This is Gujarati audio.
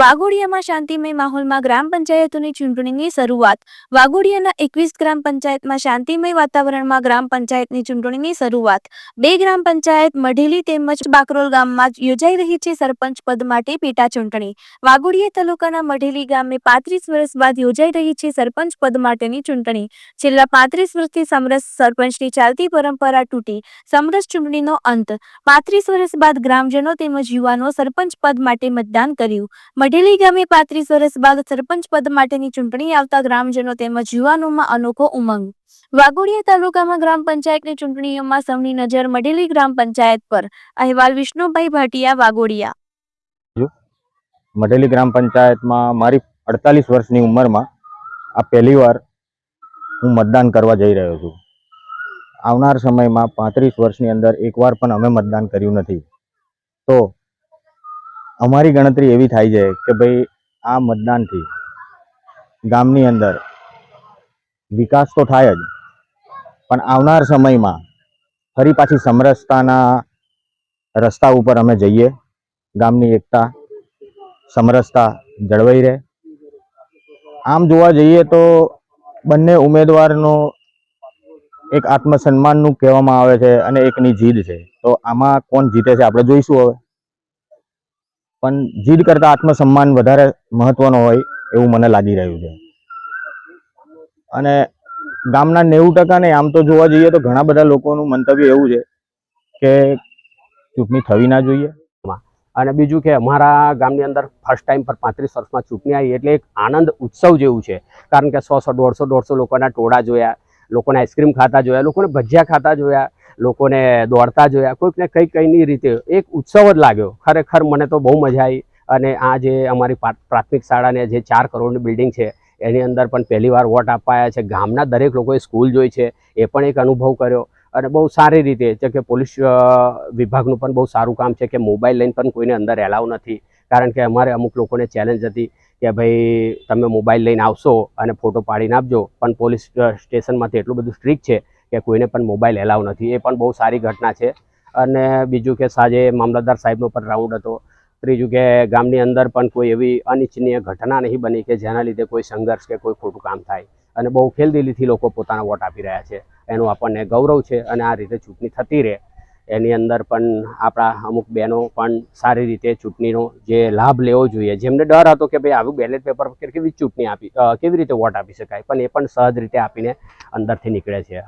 વાઘોડિયામાં શાંતિમય માહોલમાં ગ્રામ પંચાયતોની ચૂંટણીની શરૂઆત. વાઘોડિયાના એકવીસ ગ્રામ પંચાયતમાં શાંતિમય વાતાવરણમાં ગ્રામ પંચાયતની ચૂંટણીની શરૂઆત. બે ગ્રામ પંચાયત મઢેલી તેમજ બાકરોલ ગામમાં યોજાઈ રહી છે સરપંચ પદ માટે પેટા ચૂંટણી. વાઘોડિયા તાલુકાના મઢેલી ગામે પાંત્રીસ વર્ષ બાદ યોજાઈ રહી છે સરપંચ પદ માટેની ચૂંટણી. છેલ્લા પાંત્રીસ વર્ષથી સમરસ સરપંચની ચાલતી પરંપરા તૂટી. સમરસ ચૂંટણીનો અંત. પાંત્રીસ વર્ષ બાદ ગ્રામજનો તેમજ યુવાનો સરપંચ પદ માટે મતદાન કર્યું. મઢેલી ગામે પાંત્રીસ વર્ષ બાદ સરપંચ પદ માટેની ચૂંટણી આવતા ગ્રામજનો તેમજ યુવાનોમાં અનોખો ઉમંગ. વાઘોડિયા તાલુકામાં ગ્રામ પંચાયતની ચૂંટણીઓમાં સૌની નજર મઢેલી ગ્રામ પંચાયત પર. અહેવાલ વિષ્ણુભાઈ ભાટિયા, વાઘોડિયા. મઢેલી ગ્રામ પંચાયતમાં મારી અડતાલીસ વર્ષની ઉંમરમાં આ પહેલીવાર હું મતદાન કરવા જઈ રહ્યો છું. આવનાર સમયમાં પાંત્રીસ વર્ષની અંદર એકવાર પણ અમે મતદાન કર્યું નથી. તો અમારી ગણતરી એવી થાય છે કે ભાઈ આ મતદાનથી ગામની અંદર વિકાસ તો થાય જ, પણ આવનાર સમયમાં ફરી પાછી સમરસતાના રસ્તા ઉપર અમે જઈએ, ગામની એકતા, સમરસતા જળવાઈ રહે. આમ જોવા જઈએ તો બંને ઉમેદવારનો એક આત્મસન્માનનું કહેવામાં આવે છે અને એકની જીદ છે. તો આમાં કોણ જીતે છે આપણે જોઈશું હવે. પણ જીદ કરતાં આત્મસન્માન વધારે મહત્વનો હોય એવું મને લાગી રહ્યું છે. અને ગામના નેવું ટકા ને આમ તો જોવા જઈએ તો ઘણા બધા લોકોનું મંતવ્ય એવું છે કે ચૂંટણી થવી ના જોઈએ. અને બીજું કે અમારા ગામની અંદર ફર્સ્ટ ટાઈમ પર પાંત્રીસ વર્ષમાં ચૂંટણી આવી એટલે એક આનંદ ઉત્સવ જેવું છે. કારણ કે સો સો, દોઢસો દોઢસો લોકોના ટોળા જોયા, લોકોને આઈસ્ક્રીમ ખાતા જોયા, લોકોને ભજીયા ખાતા જોયા લોકોને દોડતા જોયા. કોઈકને કંઈ કંઈની રીતે એક ઉત્સવ જ લાગ્યો. ખરેખર મને તો બહુ મજા આવી. અને આ જે અમારી પ્રાથમિક શાળાને જે ચાર કરોડની બિલ્ડિંગ છે, એની અંદર પણ પહેલીવાર વોટ અપાયા છે. ગામના દરેક લોકોએ સ્કૂલ જોઈ છે. એ પણ એક અનુભવ કર્યો. અને બહુ સારી રીતે છે કે પોલીસ વિભાગનું પણ બહુ સારું કામ છે કે મોબાઈલ લઈને પણ કોઈને અંદર એલાવ નથી. કારણ કે અમારે અમુક લોકોને ચેલેન્જ હતી કે ભાઈ તમે મોબાઈલ લઈને આવશો અને ફોટો પાડીને આપજો. પણ પોલીસ સ્ટેશનમાંથી એટલું બધું સ્ટ્રિક્ટ છે કે કોઈને પણ મોબાઈલ એલાવ નથી. એ પણ બહુ સારી ઘટના છે. અને બીજું કે સાંજે મામલતદાર સાહેબનો પણ રાઉન્ડ હતો. ત્રીજું કે ગામની અંદર પણ કોઈ એવી અનિચ્છનીય ઘટના નહીં બની કે જેના લીધે કોઈ સંઘર્ષ કે કોઈ ખોટું કામ થાય. અને બહુ ખેલદિલીથી લોકો પોતાના વોટ આપી રહ્યા છે. એનું આપણને ગૌરવ છે અને આ રીતે ચૂંટણી થતી રહે. એની અંદર પણ આપણા અમુક બહેનો પણ સારી રીતે ચૂંટણીનો જે લાભ લેવો જોઈએ. જેમને ડર હતો કે ભાઈ આવું બેલેટ પેપર કેવી ચૂંટણી આપી કેવી રીતે વોટ આપી શકાય? પણ એ પણ સહજ રીતે આપીને અંદરથી નીકળે છે.